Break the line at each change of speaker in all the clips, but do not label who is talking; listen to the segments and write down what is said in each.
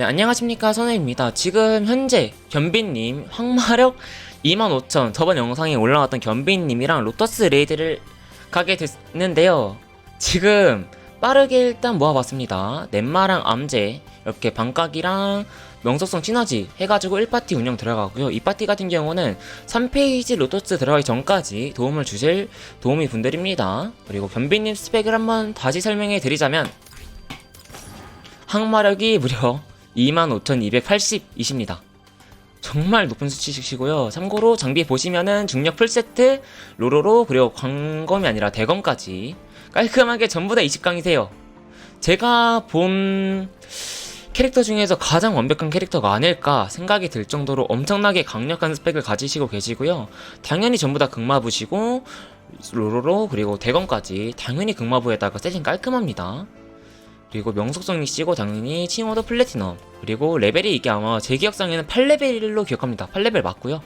네, 안녕하십니까 선우입니다. 지금 현재 견빈님 황마력 25,000 저번 영상에 올라왔던 견빈님이랑 로터스 레이드를 가게 됐는데요. 지금 빠르게 일단 모아봤습니다. 넷마랑 암제 이렇게 반각이랑 명석성 시너지 해가지고 1파티 운영 들어가고요. 이 파티 같은 경우는 3페이지 로터스 들어가기 전까지 도움을 주실 도우미 분들입니다. 그리고 견빈님 스펙을 한번 다시 설명해 드리자면 항마력이 무려 25,280이십니다. 정말 높은 수치시고요. 참고로 장비 보시면은 중력 풀세트, 로로로 그리고 광검이 아니라 대검까지 깔끔하게 전부 다 20강이세요. 제가 본 캐릭터 중에서 가장 완벽한 캐릭터가 아닐까 생각이 들 정도로 엄청나게 강력한 스펙을 가지시고 계시고요. 당연히 전부 다 극마부시고 로로로 그리고 대검까지 당연히 극마부에다가 세팅 깔끔합니다. 그리고 명속성이 씨고 당연히 칭호도 플래티넘 그리고 레벨이 이게 아마 제 기억상에는 8레벨로 기억합니다. 8레벨 맞고요.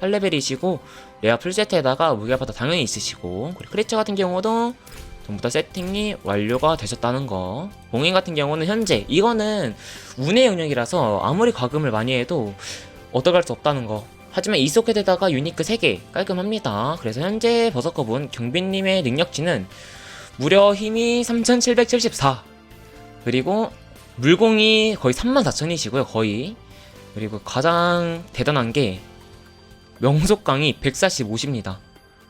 8레벨이시고 레아 풀세트에다가 무게바다 당연히 있으시고 그리고 크리처 같은 경우도 전부 다 세팅이 완료가 되셨다는 거. 봉인 같은 경우는 현재 이거는 운의 영역이라서 아무리 과금을 많이 해도 얻어갈 수 없다는 거. 하지만 이 소켓에다가 유니크 3개 깔끔합니다. 그래서 현재 버섯커분 경빈님의 능력치는 무려 힘이 3774 그리고 물공이 거의 34,000이시고요, 거의. 그리고 가장 대단한 게 명속강이 145입니다.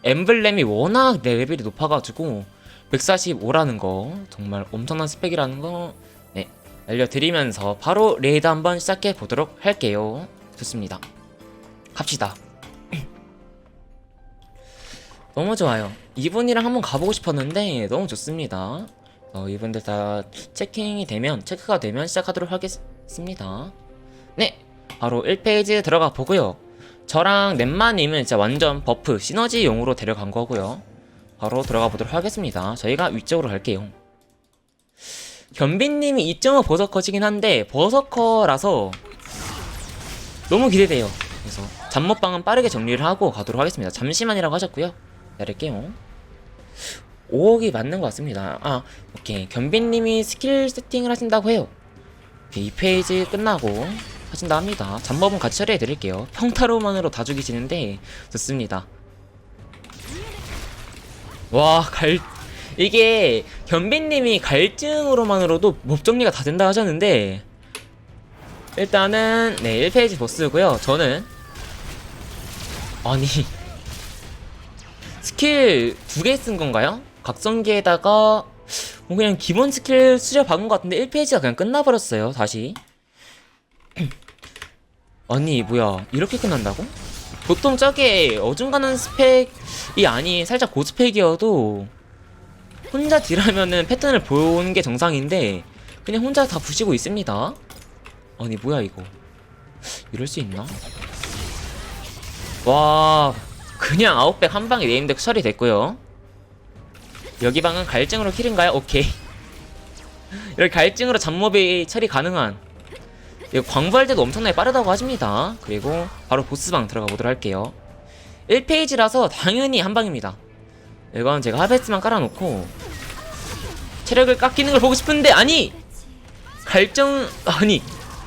엠블렘이 워낙 레벨이 높아가지고 145라는 거 정말 엄청난 스펙이라는 거 네, 알려드리면서 바로 레이드 한번 시작해 보도록 할게요. 좋습니다. 갑시다. 너무 좋아요. 이분이랑 한번 가보고 싶었는데 너무 좋습니다. 어, 이분들 다 체킹이 되면 체크가 되면 시작하도록 하겠습니다. 네, 바로 1페이지 들어가 보고요. 저랑 넷마님은 진짜 완전 버프 시너지용으로 데려간 거고요. 바로 들어가 보도록 하겠습니다. 저희가 위쪽으로 갈게요. 견빈님이 2.5 버서커시긴 한데 버서커라서 너무 기대돼요. 그래서 잠못방은 빠르게 정리를 하고 가도록 하겠습니다. 잠시만이라고 하셨고요. 기다릴게요. 5억이 맞는 것 같습니다. 아, 오케이. 견빈님이 스킬 세팅을 하신다고 해요. 이 페이지 끝나고 하신다 합니다. 잠법은 같이 처리해 드릴게요. 평타로만으로 다 죽이시는데 좋습니다. 와, 갈 이게 견빈님이 갈증으로만으로도 몹 정리가 다 된다 하셨는데 일단은 네 1페이지 보스고요. 저는 아니 스킬 두 개 쓴 건가요? 각성기에다가 뭐 그냥 기본 스킬 수려 박은 것 같은데 1페이지가 그냥 끝나버렸어요 다시. 아니 뭐야. 이렇게 끝난다고? 보통 저게 어중간한 스펙이 아닌 살짝 고스펙이어도 혼자 딜하면은 패턴을 보는 게 정상인데 그냥 혼자 다 부시고 있습니다. 아니 뭐야 이거. 이럴 수 있나? 와 그냥 아웃백 한 방에 네임덱 처리됐고요 여기 방은 갈증으로 킬인가요? 오케이. 이렇게 갈증으로 잡몹이 처리 가능한. 광부할 때도 엄청나게 빠르다고 하십니다. 그리고 바로 보스방 들어가 보도록 할게요. 1페이지라서 당연히 한 방입니다. 이건 제가 하베스만 깔아놓고 체력을 깎이는 걸 보고 싶은데 아니! 갈증 아니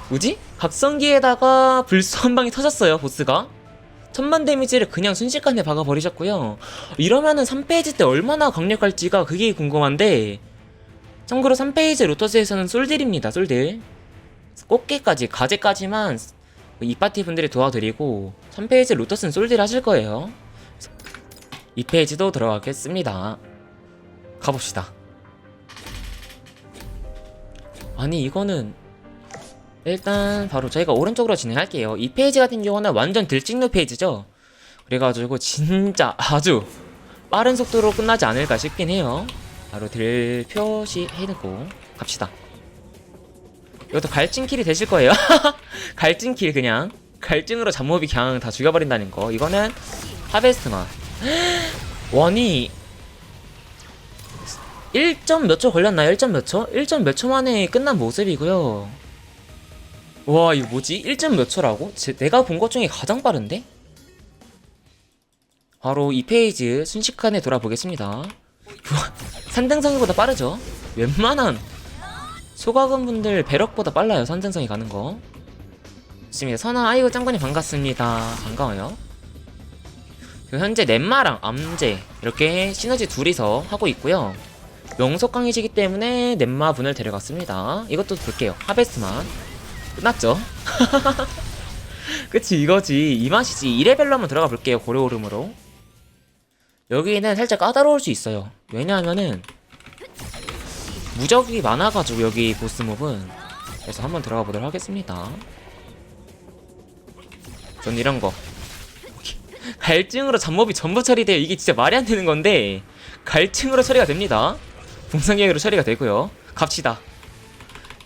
뭐지? 각성기에다가 불소 한 방이 터졌어요 보스가 천만 데미지를 그냥 순식간에 박아버리셨고요. 이러면은 3페이지 때 얼마나 강력할지가 그게 궁금한데 참고로 3페이지 로터스에서는 솔딜입니다 솔딜 꽃게까지 가재까지만 이 파티 분들이 도와드리고 3페이지 로터스는 솔딜 하실 거예요. 2페이지도 들어가겠습니다. 가봅시다. 아니 이거는 일단 바로 저희가 오른쪽으로 진행할게요. 이 페이지 같은 경우는 완전 들찍는 페이지죠. 그래가지고 진짜 아주 빠른 속도로 끝나지 않을까 싶긴 해요. 바로 들 표시해놓고 갑시다. 이것도 갈증킬이 되실 거예요. 갈증킬 그냥 갈증으로 잡몹이 그냥 다 죽여버린다는 거. 이거는 하베스트만. 원이 1점 몇 초 걸렸나요? 1점 몇 초? 1점 몇 초 만에 끝난 모습이고요. 와 이거 뭐지? 1점 몇 초라고? 제, 내가 본 것 중에 가장 빠른데? 바로 이 페이지 순식간에 돌아보겠습니다. 3등성이보다 빠르죠? 웬만한 소각은 분들 배럭보다 빨라요 선전성이 가는 거. 좋습니다. 선아 아이고 짱구님 반갑습니다. 반가워요. 지금 현재 넷마랑 암제 이렇게 시너지 둘이서 하고 있고요. 명속강이시기 때문에 넷마 분을 데려갔습니다. 이것도 볼게요. 하베스만 끝났죠. 그치 이거지. 이 맛이지. 2레벨로 한번 들어가 볼게요 고려오름으로. 여기는 살짝 까다로울 수 있어요. 왜냐하면은 무적이 많아가지고 여기 보스몹은. 그래서 한번 들어가 보도록 하겠습니다. 전 이런거. 갈증으로 잡몹이 전부 처리돼요. 이게 진짜 말이 안 되는 건데. 갈증으로 처리가 됩니다. 봉상계획으로 처리가 되고요. 갑시다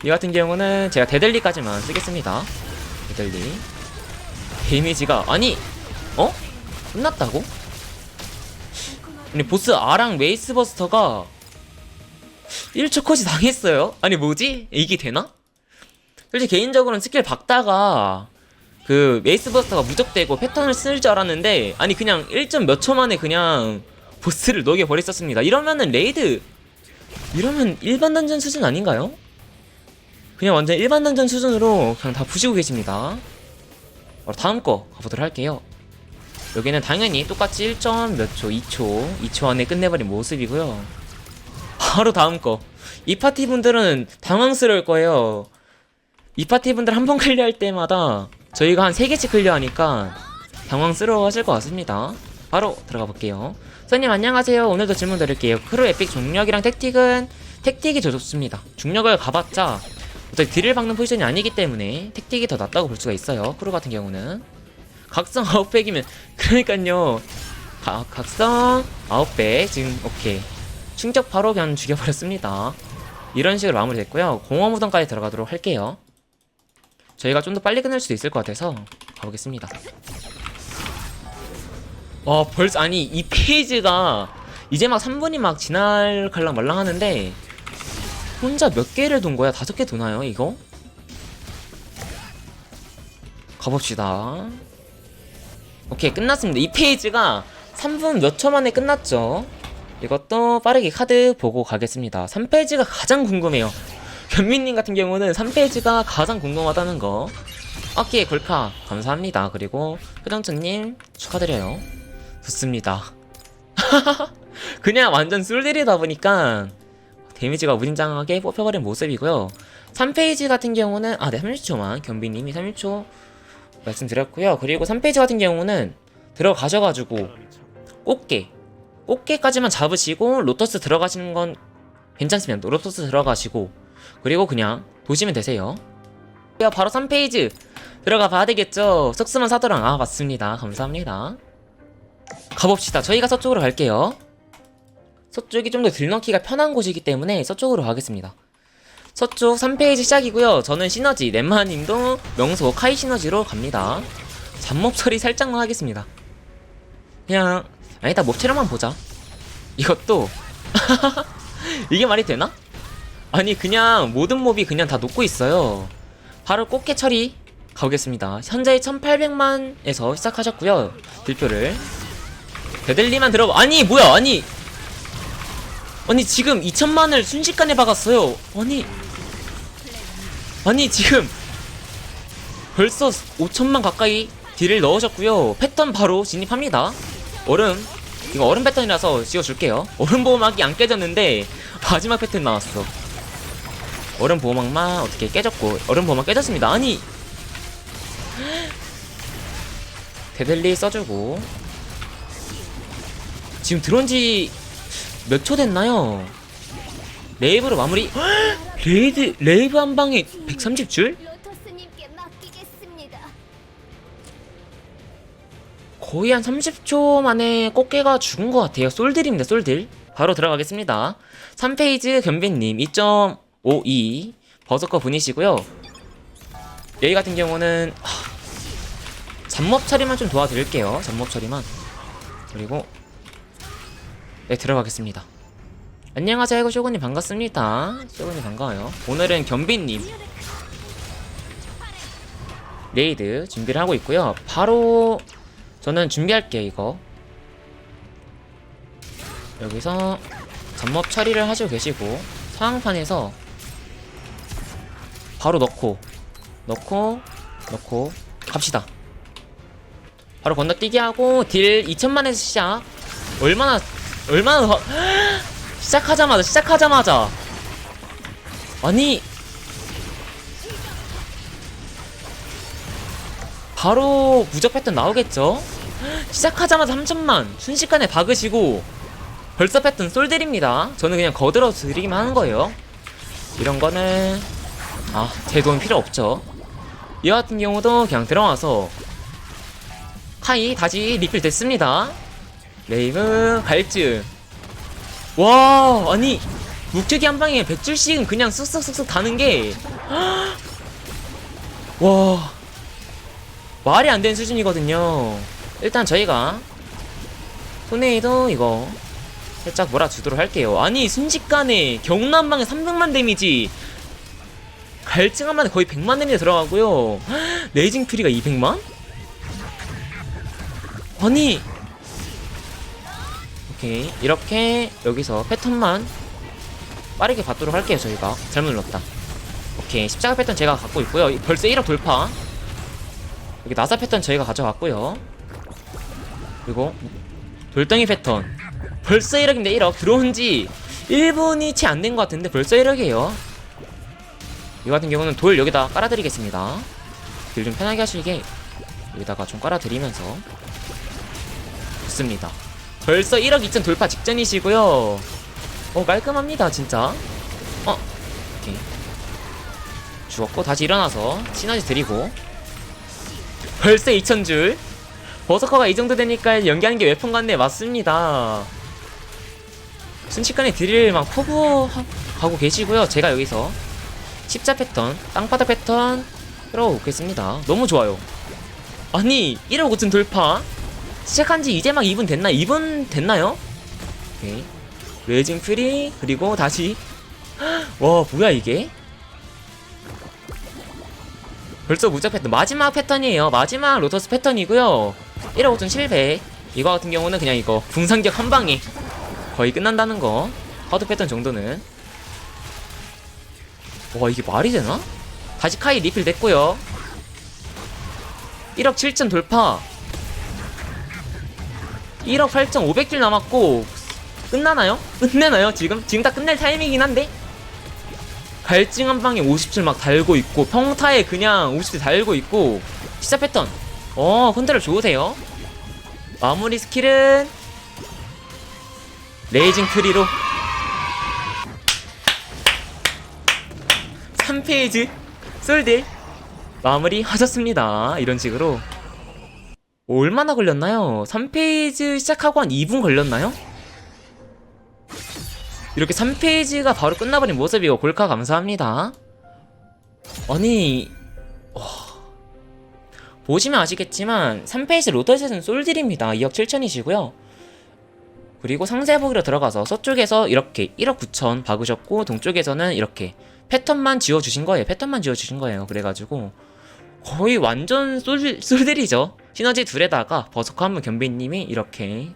이 같은 경우는 제가 데들리까지만 쓰겠습니다 데들리 데미지가 아니 어? 끝났다고? 아니 보스 R랑 웨이스 버스터가 1초 컷이 당했어요? 아니 뭐지? 이게 되나? 솔직히 개인적으로는 스킬 박다가 그 웨이스 버스터가 무적되고 패턴을 쓸 줄 알았는데 아니 그냥 1점 몇 초 만에 그냥 보스를 녹여버렸었습니다 이러면은 레이드 이러면 일반 던전 수준 아닌가요? 그냥 완전 일반 던전 수준으로 그냥 다 부시고 계십니다 바로 다음 거 가보도록 할게요 여기는 당연히 똑같이 1점 몇 초, 2초, 2초 안에 끝내버린 모습이고요. 바로 다음 거. 이 파티 분들은 당황스러울 거예요. 이 파티 분들 한 번 클리어할 때마다 저희가 한 3개씩 클리어하니까 당황스러워 하실 것 같습니다. 바로 들어가 볼게요. 선님 안녕하세요. 오늘도 질문 드릴게요. 크루 에픽 중력이랑 택틱은 택틱이 더 좋습니다. 중력을 가봤자 어차피 딜을 박는 포지션이 아니기 때문에 택틱이 더 낫다고 볼 수가 있어요. 크루 같은 경우는. 각성 900이면 그러니까요. 가, 각성 900 지금 오케이. 충격 바로 그냥 죽여버렸습니다. 이런 식으로 마무리됐고요. 공허무덤까지 들어가도록 할게요. 저희가 좀 더 빨리 끝낼 수도 있을 것 같아서 가보겠습니다. 와 벌써 아니 이 페이지가 이제 막 3분이 막 지날 갈랑 말랑 하는데 혼자 몇 개를 돈 거야? 다섯 개 도나요 이거? 가봅시다. 오케이 끝났습니다. 이 페이지가 3분 몇 초 만에 끝났죠? 이것도 빠르게 카드 보고 가겠습니다. 3페이지가 가장 궁금해요. 견민님 같은 경우는 3페이지가 가장 궁금하다는 거. 오케이 골카. 감사합니다. 그리고 표정천님 축하드려요. 좋습니다. 그냥 완전 술들이다 보니까 데미지가 무진장하게 뽑혀버린 모습이고요 3페이지 같은 경우는 아 네 30초만 견비님이 30초 말씀드렸고요. 그리고 3페이지 같은 경우는 들어가셔가지고 꽃게 꽃게까지만 잡으시고 로터스 들어가시는 건 괜찮습니다. 로터스 들어가시고 그리고 그냥 도시면 되세요. 바로 3페이지 들어가 봐야 되겠죠. 석스만 사도랑 아 맞습니다. 감사합니다. 가봅시다. 저희가 서쪽으로 갈게요. 서쪽이 좀 더 들넣기가 편한 곳이기 때문에 서쪽으로 가겠습니다. 서쪽 3페이지 시작이고요. 저는 시너지, 넷마님도 명소 카이 시너지로 갑니다. 잡몹 처리 살짝만 하겠습니다. 그냥 아니다 몹 체력만 보자. 이것도 이게 말이 되나? 아니 그냥 모든 몹이 그냥 다 녹고 있어요. 바로 꽃게 처리 가보겠습니다. 현재 1800만에서 시작하셨고요. 딜표를 데들리만 들어 아니 뭐야 아니 아니 지금 2천만을 순식간에 박았어요. 아니 아니 지금 벌써 5천만 가까이 딜을 넣으셨고요. 패턴 바로 진입합니다. 얼음 이거 얼음 패턴이라서 씌워줄게요. 얼음 보호막이 안 깨졌는데 마지막 패턴 나왔어. 얼음 보호막만 어떻게 깨졌고 얼음 보호막 깨졌습니다. 아니 데들리 써주고 지금 들어온지 몇 초 됐나요? 레이브로 마무리 레이드 레이브 한 방에 130줄?
로터스님께 맡기겠습니다.
거의 한 30초 만에 꽃게가 죽은 것 같아요. 솔들입니다, 솔들. 바로 들어가겠습니다. 3페이지 견빈님 2.52 버서커 분이시고요. 여기 같은 경우는 하, 잡몹 처리만 좀 도와드릴게요. 잡몹 처리만. 그리고 네 들어가겠습니다. 안녕하세요, 이거 쇼군님 반갑습니다. 쇼군님 반가워요. 오늘은 견빈님 레이드 준비를 하고 있고요. 바로 저는 준비할게요 이거 여기서 잡몹 처리를 하시고 계시고 상황판에서 바로 넣고 넣고 넣고 갑시다 바로 건너뛰기 하고 딜 2천만에서 시작 얼마나 얼마나 더 시작하자마자 시작하자마자. 아니. 바로 무적 패턴 나오겠죠? 시작하자마자 3천만. 순식간에 박으시고 벌써 패턴 솔들입니다. 저는 그냥 거들어 드리기만 하는 거예요. 이런 거는 아제 돈 필요 없죠. 이 같은 경우도 그냥 들어와서 카이 다시 리필 됐습니다 레이브 갈증 와 아니 묵직이 한 방에 100줄씩은 그냥 쓱쓱쓱쓱 다는 게 와 말이 안 되는 수준이거든요. 일단 저희가 토네이도 이거 살짝 몰아주도록 할게요. 아니 순식간에 경로 한 방에 300만 데미지. 갈증 한 방에 거의 100만 데미지 들어가고요. 레이징 퓨리가 200만? 아니 오케이. 이렇게 여기서 패턴만 빠르게 받도록 할게요 저희가. 잘못 눌렀다. 오케이. 십자가 패턴 제가 갖고 있고요. 벌써 1억 돌파. 여기 나사 패턴 저희가 가져갔고요. 그리고 돌덩이 패턴. 벌써 1억인데 1억? 들어온 지 1분이 채 안 된 것 같은데 벌써 1억이에요. 이 같은 경우는 돌 여기다 깔아드리겠습니다. 딜좀 편하게 하시게 여기다가 좀 깔아드리면서. 좋습니다 벌써 1억 2천 돌파 직전이시고요. 어 깔끔합니다 진짜. 어 오케이. 죽었고 다시 일어나서 시너지 드리고. 벌써 2천줄. 버서커가 이 정도 되니까 연기하는 게 웨폰 같네. 맞습니다. 순식간에 딜을 막 포부하고 계시고요. 제가 여기서 십자 패턴 땅바닥 패턴 끌어오겠습니다. 너무 좋아요. 아니 1억 5천 돌파 시작한 지 이제 막 2분 됐나? 2분 됐나요? 오케이. 레이징 프리 그리고 다시. 와 뭐야 이게? 벌써 무적 패턴 마지막 패턴이에요. 마지막 로터스 패턴이고요. 1억 5천 700 이거 같은 경우는 그냥 이거 궁상격 한 방에 거의 끝난다는 거. 하드 패턴 정도는. 와 이게 말이 되나? 다시 카이 리필 됐고요. 1억 7천 돌파 1억 8천 500줄 남았고 끝나나요? 끝내나요? 지금? 지금 다 끝낼 타이밍이긴 한데? 갈증 한 방에 50줄 막 달고 있고 평타에 그냥 50줄 달고 있고 시작 패턴 어 컨트롤 좋으세요? 마무리 스킬은? 레이징 퓨리로? 3페이지? 솔딜? 마무리 하셨습니다. 이런 식으로 얼마나 걸렸나요? 3페이지 시작하고 한 2분 걸렸나요? 이렇게 3페이지가 바로 끝나버린 모습이고 골카 감사합니다 아니 와. 보시면 아시겠지만 3페이지 로터셋은 솔딜입니다 2억 7천이시고요 그리고 상세보기로 들어가서 서쪽에서 이렇게 1억 9천 박으셨고 동쪽에서는 이렇게 패턴만 지워주신 거예요 패턴만 지워주신 거예요 그래가지고 거의 완전 솔, 솔들이죠 시너지 둘에다가 버서커 한분 겸비님이 이렇게